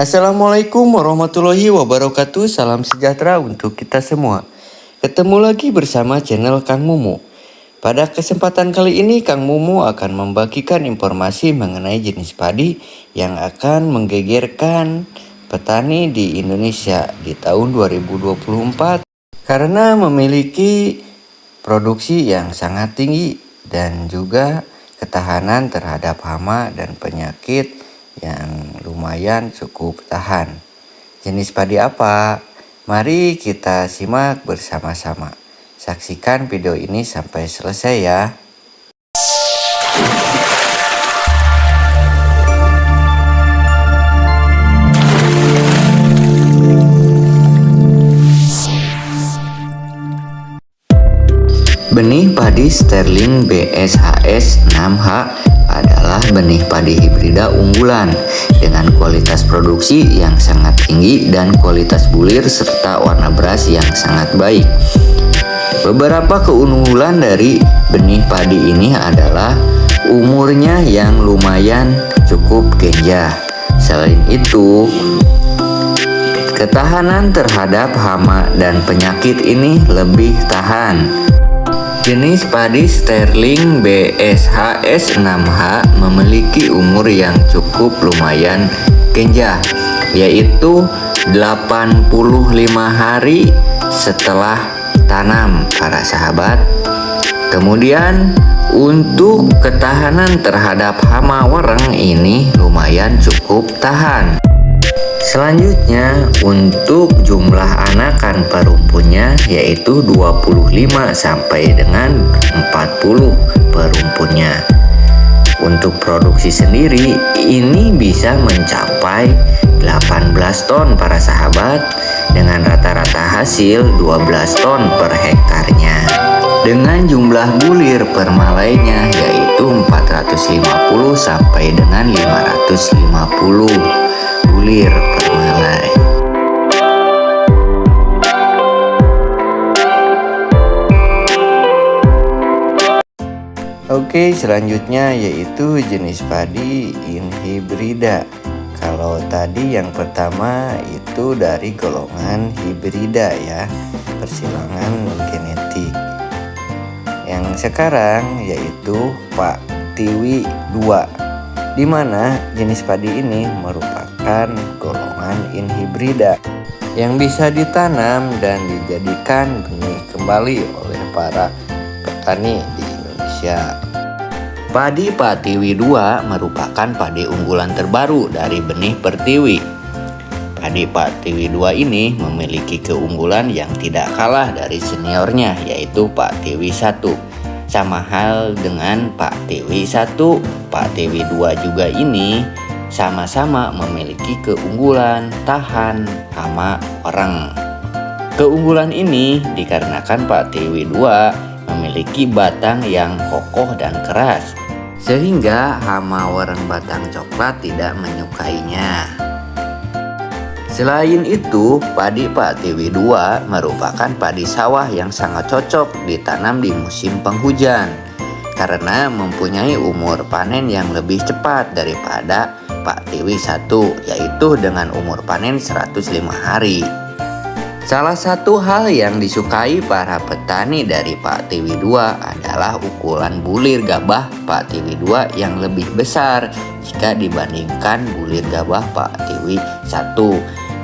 Assalamualaikum warahmatullahi wabarakatuh. Salam sejahtera untuk kita semua. Ketemu lagi bersama channel Kang Mumu. Pada kesempatan kali ini Kang Mumu akan membagikan informasi mengenai jenis padi Yang akan menggegerkan petani di Indonesia di tahun 2024 Karena memiliki produksi yang sangat tinggi Dan juga ketahanan terhadap hama dan penyakit yang lumayan cukup tahan. Jenis padi apa? Mari kita simak bersama-sama. Saksikan video ini sampai selesai ya. Benih padi sterling BSHS 6H adalah benih padi hibrida unggulan dengan kualitas produksi yang sangat tinggi dan kualitas bulir serta warna beras yang sangat baik. Beberapa keunggulan dari benih padi ini adalah umurnya yang lumayan cukup genjah. Selain itu, ketahanan terhadap hama dan penyakit ini lebih tahan. Jenis padi sterling BSHS 6H memiliki umur yang cukup lumayan genjah yaitu 85 hari setelah tanam para sahabat. Kemudian untuk ketahanan terhadap hama wereng ini lumayan cukup tahan Selanjutnya untuk jumlah anakan perumpunnya yaitu 25 sampai dengan 40 perumpunnya. Untuk produksi sendiri ini bisa mencapai 18 ton para sahabat dengan rata-rata hasil 12 ton per hektarnya. Dengan jumlah bulir per malainya yaitu 450 sampai dengan 550 permalai. Oke, selanjutnya yaitu jenis padi inhibrida. Kalau tadi yang pertama itu dari golongan hibrida ya, persilangan genetik. Yang sekarang yaitu Pak Tiwi 2 di mana jenis padi ini merupakan merupakan golongan inhibrida yang bisa ditanam dan dijadikan benih kembali oleh para petani di Indonesia. Padi Patiwi 2 merupakan padi unggulan terbaru dari benih Pertiwi. Padi Patiwi 2 ini memiliki keunggulan yang tidak kalah dari seniornya yaitu Pak Tiwi 1. Sama hal dengan Pak Tiwi 1, Pak Tiwi 2 juga ini sama-sama memiliki keunggulan tahan hama orang. Keunggulan ini dikarenakan Pak Tiwi 2 memiliki batang yang kokoh dan keras sehingga hama warang batang coklat tidak menyukainya. Selain itu, padi Pak Tiwi 2 merupakan padi sawah yang sangat cocok ditanam di musim penghujan karena mempunyai umur panen yang lebih cepat daripada Pak Tiwi 1 yaitu dengan umur panen 105 hari. Salah satu hal yang disukai para petani dari Pak Tiwi 2 adalah ukuran bulir gabah Pak Tiwi 2 yang lebih besar jika dibandingkan bulir gabah Pak Tiwi 1.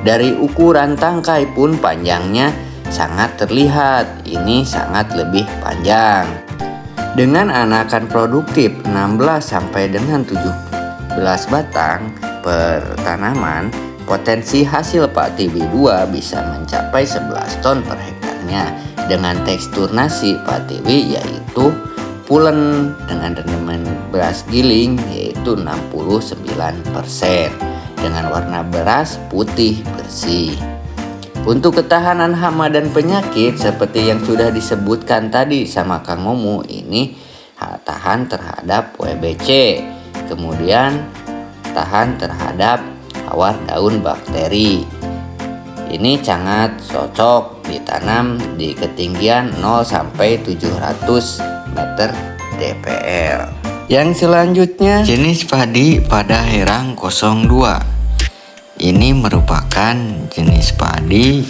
Dari ukuran tangkai pun panjangnya sangat terlihat, ini sangat lebih panjang. Dengan anakan produktif 16 sampai dengan 7 11 batang per tanaman, potensi hasil Pak TV 2 bisa mencapai 11 ton per hektarnya dengan tekstur nasi Pak TV yaitu pulen dengan rendemen beras giling yaitu 69% dengan warna beras putih bersih. Untuk ketahanan hama dan penyakit seperti yang sudah disebutkan tadi sama Kang Momo ini tahan terhadap WBC kemudian tahan terhadap awar daun bakteri. Ini sangat cocok ditanam di ketinggian 0 sampai 700 meter DPL. Yang selanjutnya jenis padi pada herang 02 ini merupakan jenis padi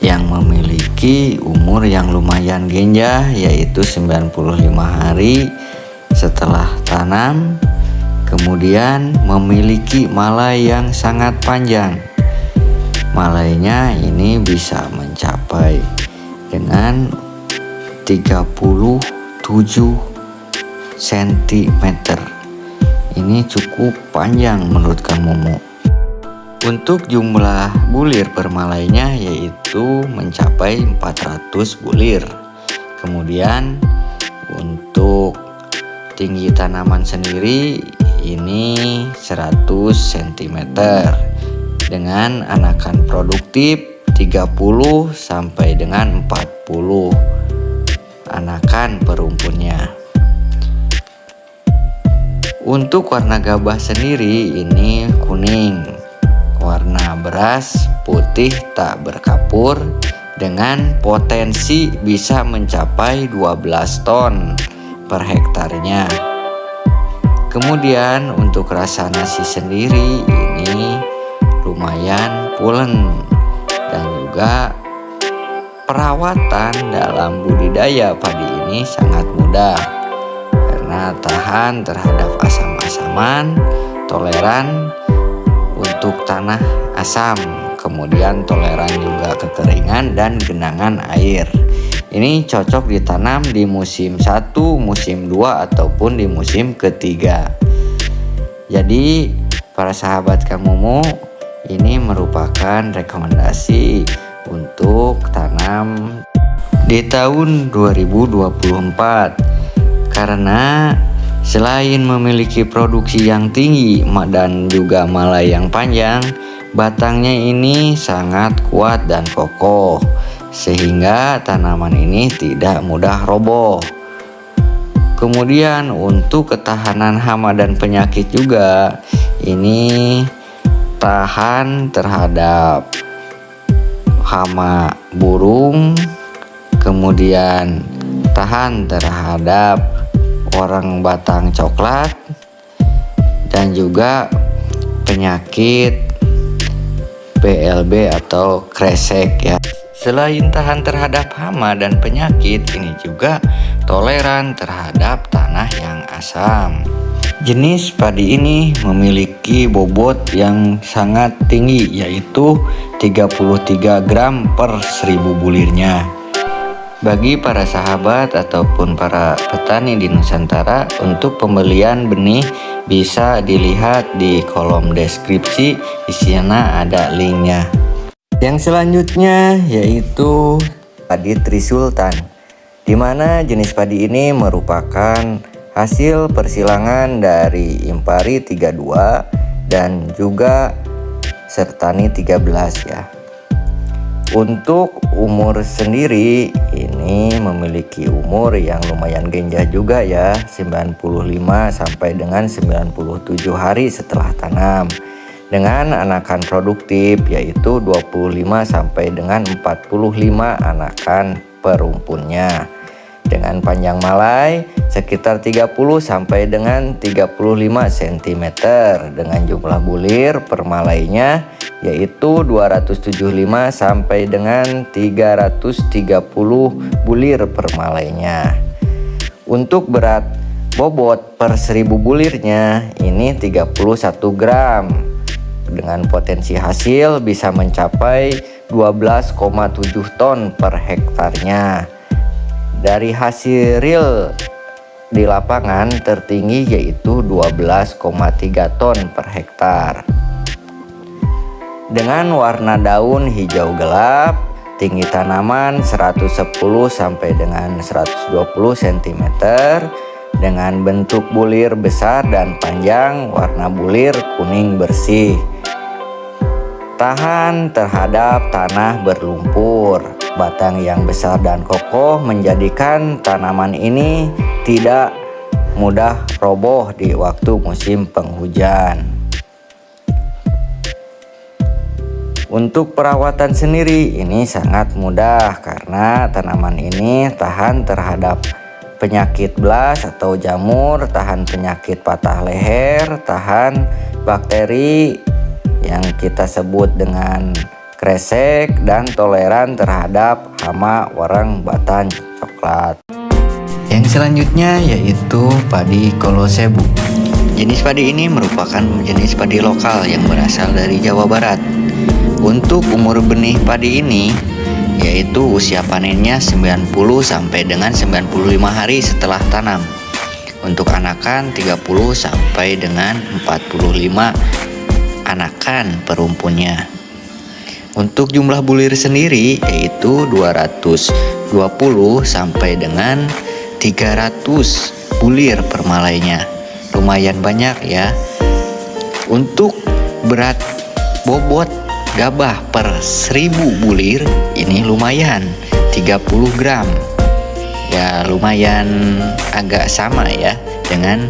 yang memiliki umur yang lumayan genjah yaitu 95 hari setelah tanam kemudian memiliki malai yang sangat panjang. Malainya ini bisa mencapai dengan 37 cm ini cukup panjang menurut Momo untuk jumlah bulir per malainya yaitu mencapai 400 bulir. Kemudian untuk tinggi tanaman sendiri ini 100 cm dengan anakan produktif 30 sampai dengan 40 anakan perumpunnya untuk warna gabah sendiri ini kuning beras putih tak berkapur dengan potensi bisa mencapai 12 ton per hektarnya. Kemudian untuk rasa nasi sendiri ini lumayan pulen dan juga perawatan dalam budidaya padi ini sangat mudah karena tahan terhadap asam-asaman, toleran untuk tanah asam, kemudian toleran juga kekeringan dan genangan air. Ini cocok ditanam di musim 1, musim 2 ataupun di musim ketiga. Jadi para sahabat Kamumu ini merupakan rekomendasi untuk tanam di tahun 2024 karena selain memiliki produksi yang tinggi dan juga malai yang panjang, batangnya ini sangat kuat dan kokoh sehingga tanaman ini tidak mudah roboh. Kemudian untuk ketahanan hama dan penyakit juga ini tahan terhadap hama burung, kemudian tahan terhadap orang batang coklat dan juga penyakit PLB atau kresek ya. Selain tahan terhadap hama dan penyakit, ini juga toleran terhadap tanah yang asam. Jenis padi ini memiliki bobot yang sangat tinggi yaitu 33 gram per 1000 bulirnya. Bagi para sahabat ataupun para petani di Nusantara untuk pembelian benih bisa dilihat di kolom deskripsi di sana ada linknya. Yang selanjutnya yaitu padi Trisultan, di mana jenis padi ini merupakan hasil persilangan dari Impari 32 dan juga Sertani 13 ya. Untuk umur sendiri ini memiliki umur yang lumayan genjah juga ya 95 sampai dengan 97 hari setelah tanam. Dengan anakan produktif yaitu 25 sampai dengan 45 anakan perumpunnya dengan panjang malai sekitar 30 sampai dengan 35 cm dengan jumlah bulir per malainya yaitu 275 sampai dengan 330 bulir per malainya. Untuk berat bobot per 1000 bulirnya ini 31 gram. Dengan potensi hasil bisa mencapai 12,7 ton per hektarnya. Dari hasil real di lapangan tertinggi yaitu 12,3 ton per hektar. Dengan warna daun hijau gelap, tinggi tanaman 110 sampai dengan 120 cm dengan bentuk bulir besar dan panjang, warna bulir kuning bersih tahan terhadap tanah berlumpur. Batang yang besar dan kokoh menjadikan tanaman ini tidak mudah roboh di waktu musim penghujan. Untuk perawatan sendiri ini sangat mudah karena tanaman ini tahan terhadap penyakit blas atau jamur, tahan penyakit patah leher, tahan bakteri yang kita sebut dengan kresek dan toleran terhadap hama warang batang coklat. Yang selanjutnya yaitu padi kolosebu. Jenis padi ini merupakan jenis padi lokal yang berasal dari Jawa Barat. Untuk umur benih padi ini yaitu usia panennya 90 sampai dengan 95 hari setelah tanam. Untuk anakan 30 sampai dengan 45 anakan perumpunnya. Untuk jumlah bulir sendiri yaitu 220 sampai dengan 300 bulir per malainya. Lumayan banyak ya. Untuk berat bobot gabah per 1000 bulir ini lumayan 30 gram. Ya lumayan agak sama ya dengan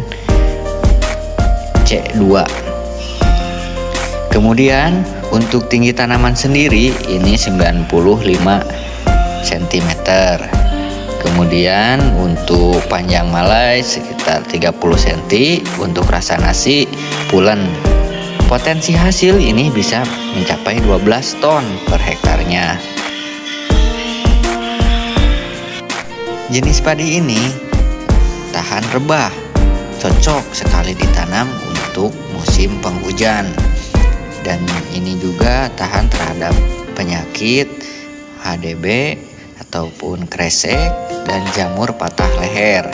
C2. Kemudian untuk tinggi tanaman sendiri ini 95 cm. Kemudian untuk panjang malai sekitar 30 cm, untuk rasa nasi pulen. Potensi hasil ini bisa mencapai 12 ton per hektarnya. Jenis padi ini tahan rebah, cocok sekali ditanam untuk musim penghujan dan ini juga tahan terhadap penyakit HDB ataupun kresek dan jamur patah leher,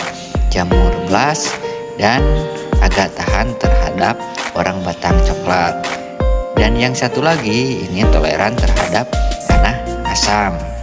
jamur blas dan agak tahan terhadap orang batang coklat. Dan yang satu lagi ini toleran terhadap tanah asam.